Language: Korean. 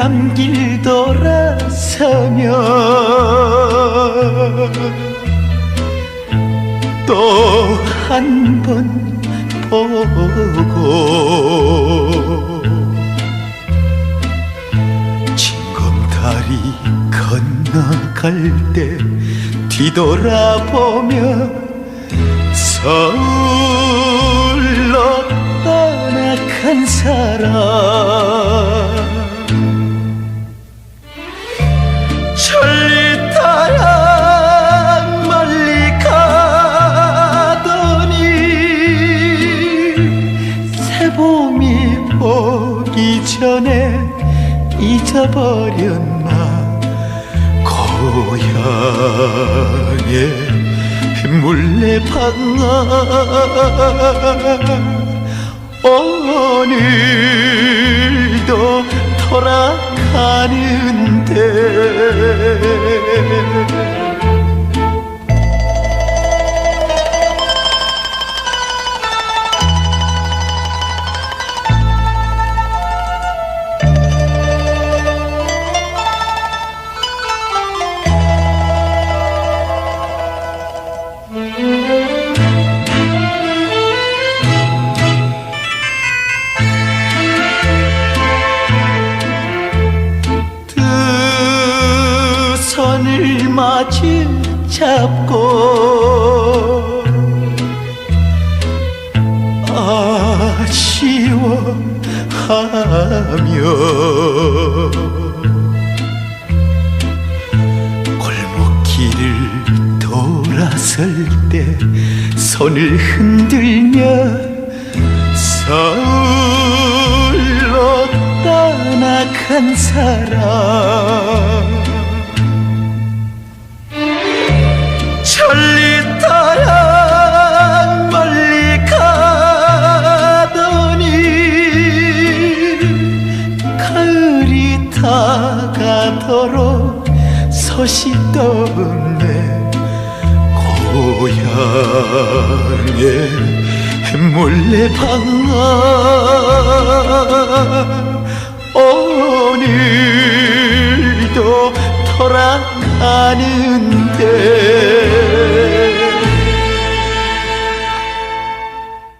밤길 돌아서며 또 한 번 보고 징검다리 건너갈 때 뒤돌아보며 서울로 떠나간 사람 오기 전에 잊어버렸나? 고향의 물레방아. 오늘도 돌아가는데 손을 마주 잡고 아쉬워하며 골목길을 돌아설 때 손을 흔들며 서울로 떠나간 사람 천리 따라 멀리 가더니 가을이 다가도록 소식도 없네 고향의 몰래 방아 오늘도 돌아가는데